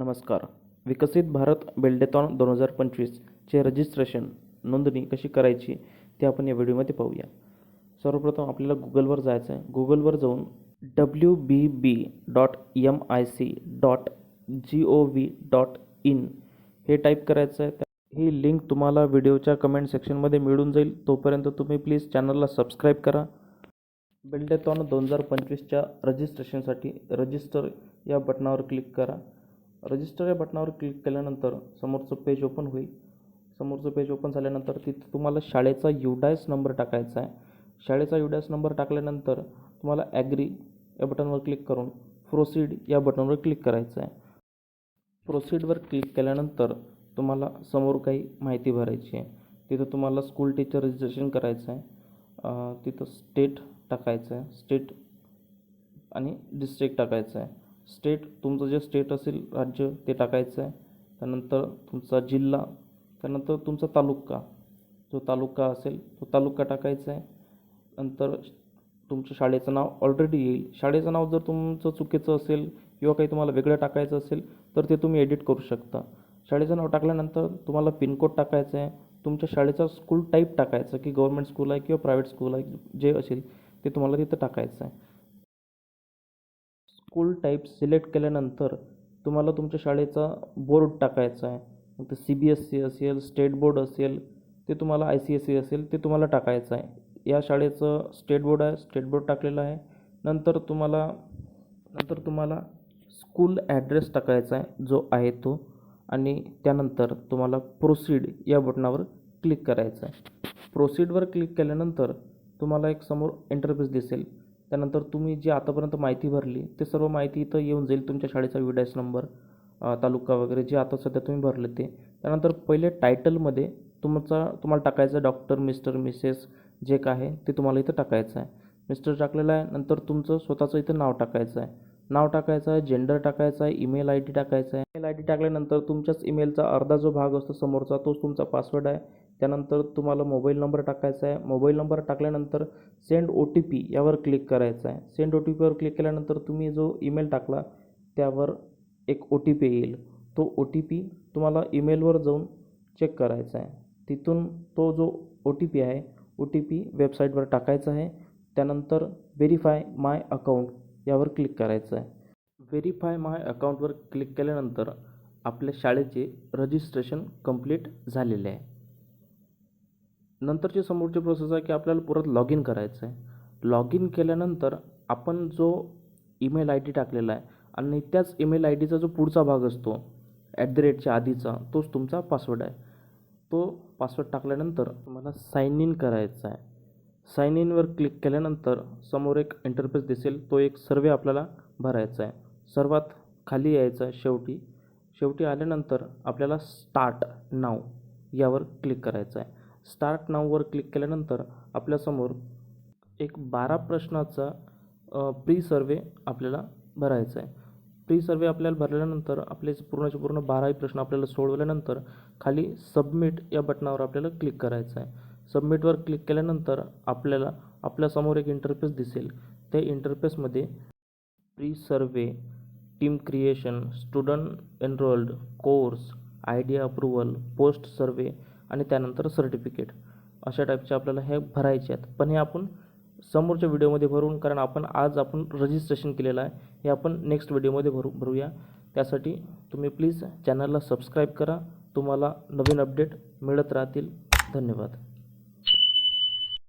नमस्कार. विकसित भारत बेल्डेथॉन दोन हजार पंचवीसचे रजिस्ट्रेशन नोंदणी कशी करायची ते आपण या व्हिडिओमध्ये पाहूया. सर्वप्रथम आपल्याला गुगलवर जायचं आहे गुगलवर जाऊन W B B dot M I C dot G O V dot in हे टाईप करायचं आहे ही लिंक तुम्हाला व्हिडिओच्या कमेंट सेक्शनमध्ये मिळून जाईल. तोपर्यंत तुम्ही प्लीज चॅनलला सबस्क्राईब करा. बिल्डेथॉन दोन हजार पंचवीसच्या रजिस्ट्रेशनसाठी रजिस्टर या बटनावर क्लिक करा. रजिस्टर या बटनावर क्लिक केल्यानंतर समोरचं पेज ओपन होईल. समोरचं पेज ओपन झाल्यानंतर तिथं तुम्हाला शाळेचा युडायस नंबर टाकायचा आहे. शाळेचा युडायस नंबर टाकल्यानंतर तुम्हाला ॲग्री या बटनवर क्लिक करून प्रोसीड या बटनवर क्लिक करायचं आहे. प्रोसीडवर क्लिक केल्यानंतर तुम्हाला समोर काही माहिती भरायची आहे. तिथं तुम्हाला स्कूल टीचर रजिस्ट्रेशन करायचं आहे. तिथं स्टेट टाकायचं आहे. स्टेट आणि डिस्ट्रिक्ट टाकायचं आहे. स्टेट तुमचं जे स्टेट असेल राज्य ते टाकायचं आहे. त्यानंतर तुमचा जिल्हा त्यानंतर तुमचा तालुका. जो तालुका असेल तो तालुका टाकायचा आहे. नंतर तुमच्या शाळेचं नाव ऑलरेडी येईल. शाळेचं नाव जर तुमचं चुकीचं असेल किंवा काही तुम्हाला वेगळं टाकायचं असेल तर ते तुम्ही एडिट करू शकता. शाळेचं नाव टाकल्यानंतर तुम्हाला पिनकोड टाकायचं आहे. तुमच्या शाळेचा स्कूल टाईप टाकायचं की गव्हर्मेंट स्कूल आहे किंवा प्रायव्हेट स्कूल आहे जे असेल ते तुम्हाला तिथं टाकायचं आहे. स्कूल टाईप सिलेक्ट केल्यानंतर तुम्हाला तुमच्या शाळेचा बोर्ड टाकायचा आहे. मग ते सी बी एस सी असेल स्टेट बोर्ड असेल ते तुम्हाला आय सी एस सी असेल ते तुम्हाला टाकायचं आहे. या शाळेचं स्टेट बोर्ड आहे स्टेट बोर्ड टाकलेलं आहे. नंतर तुम्हाला नंतर तुम्हाला स्कूल ॲड्रेस टाकायचा आहे जो आहे तो. आणि त्यानंतर तुम्हाला प्रोसीड या बटनावर क्लिक करायचं आहे. प्रोसीडवर क्लिक केल्यानंतर तुम्हाला एक समोर इंटरफेस दिसेल. त्यानंतर तुम्ही जी आतापर्यंत माहिती भरली ते सर्व माहिती इथं येऊन जाईल तुमच्या शाळेचा विडायस नंबर तालुका वगैरे जे आता सध्या तुम्ही भरले ते. त्यानंतर पहिले टायटलमध्ये तुमचा तुम्हाला टाकायचं डॉक्टर मिस्टर मिसेस जे काय आहे ते तुम्हाला इथं टाकायचं आहे. मिस्टर टाकलेलं आहे नंतर तुमचं स्वतःचं इथं नाव टाकायचं आहे. नाव टाकायचं आहे जेंडर टाकायचं आहे ईमेल आय डी टाकायचा आहे. ईमेल आय डी टाकल्यानंतर तुमच्याच ईमेलचा अर्धा जो भाग असतो समोरचा तोच तुमचा पासवर्ड आहे. त्यानंतर तुम्हाला मोबाईल नंबर टाकायचा आहे. मोबाईल नंबर टाकल्यानंतर सेंड ओ टी पी यावर क्लिक करायचं आहे. सेंड ओ टी पीवर क्लिक केल्यानंतर तुम्ही जो ईमेल टाकला त्यावर एक ओ टी पी येईल. तो ओ टी पी तुम्हाला ईमेलवर जाऊन चेक करायचा आहे. तिथून तो जो ओ टी पी आहे ओ टी पी वेबसाईटवर टाकायचा आहे. त्यानंतर व्हेरीफाय माय अकाउंट यावर क्लिक करायचं आहे. व्हेरीफाय माय अकाउंटवर क्लिक केल्यानंतर आपल्या शाळेचे रजिस्ट्रेशन कंप्लीट झालेले आहे. नंतरची समोरची प्रोसेस आहे की आपल्याला परत लॉग इन करायचं आहे लॉग इन केल्यानंतर आपण जो ईमेल आय डी टाकलेला आहे आणि त्याच ईमेल आय डीचा जो पुढचा भाग असतो ॲट द रेटच्या आधीचा तोच तुमचा पासवर्ड आहे. तो पासवर्ड टाकल्यानंतर तुम्हाला साईन इन करायचा आहे. साईन इनवर क्लिक केल्यानंतर समोर एक इंटरफेस दिसेल तो एक सर्वे आपल्याला भरायचा आहे. सर्वात खाली यायचा आहे शेवटी. शेवटी आल्यानंतर आपल्याला स्टार्ट नाव यावर क्लिक करायचं आहे. स्टार्ट नाववर क्लिक केल्यानंतर आपल्यासमोर एक बारा प्रश्नाचा प्री सर्वे आपल्याला भरायचा आहे. प्री सर्वे आपल्याला भरल्यानंतर आपले पूर्णचे पूर्ण बाराही प्रश्न आपल्याला सोडवल्यानंतर खाली सबमिट या बटनावर आपल्याला क्लिक करायचं आहे. सबमिटवर क्लिक केल्यानंतर आपल्याला आपल्यासमोर एक इंटरफेस दिसेल. त्या इंटरफेसमध्ये pre survey team creation student enrolled course idea approval post survey आणि त्यानंतर सर्टिफिकेट अशा टाईपचे आपल्याला हे भरायचे आहेत. पण हे आपण समोरच्या व्हिडिओमध्ये भरून कारण आपण आज आपण रजिस्ट्रेशन केलेलं आहे हे आपण नेक्स्ट व्हिडिओमध्ये भरू भरूया. त्यासाठी तुम्ही प्लीज चॅनलला सबस्क्राईब करा. तुम्हाला नवीन अपडेट मिळत राहतील. धन्यवाद.